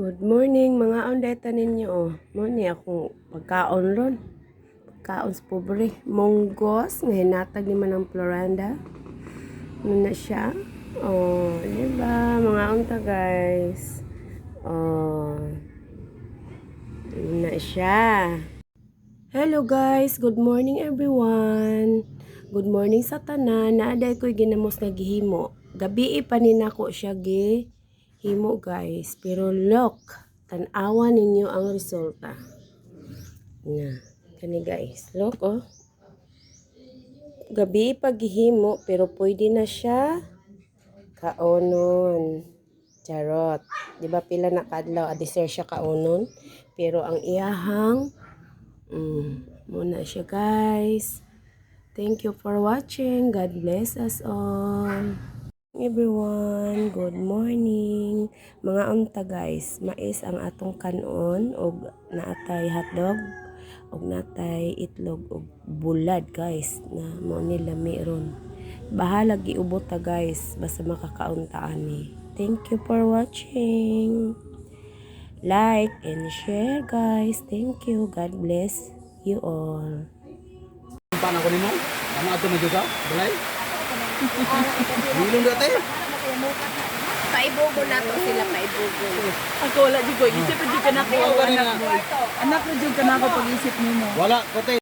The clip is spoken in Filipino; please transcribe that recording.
Good morning mga ondeta ninyo oh. Mo ni akong pagkaon ron. Pagkaon sa pobre. Monggos nga hinatag ni Manang Floranda. Ano na siya? Oh, di ba mga unta guys. Oh. Ano na siya. Hello guys, good morning everyone. Good morning sa tanan. Naaday ko'y ginamos nga gihimo. Gabi pa ni siya gi himo guys. Pero look, tanawa ninyo ang resulta. Na, kani guys. Look oh. Gabi pa gihimo pero pwede na siya kaonon. Charot. Di ba pila na kadlaw adeser siya kaonon. Pero ang iyahang Mm, muna siya guys. Thank you for watching. God bless us all. Everyone, good morning. Mga unta guys, mais ang atong kanon og naatay hotdog og natay itlog og bulad guys na mo nila meron. Bahala giubot ta guys basta makakaunta ani. Thank you for watching. Like and share guys. Thank you. God bless you all. Paano ko nimo? Ano ato na juga? Balay? Bilong dati? Paibugo na to sila paibugo. Ako wala di ko. Isip ko di ka na ko anak mo. Anak ko di ka na ako pag-isip nimo. Wala, kote.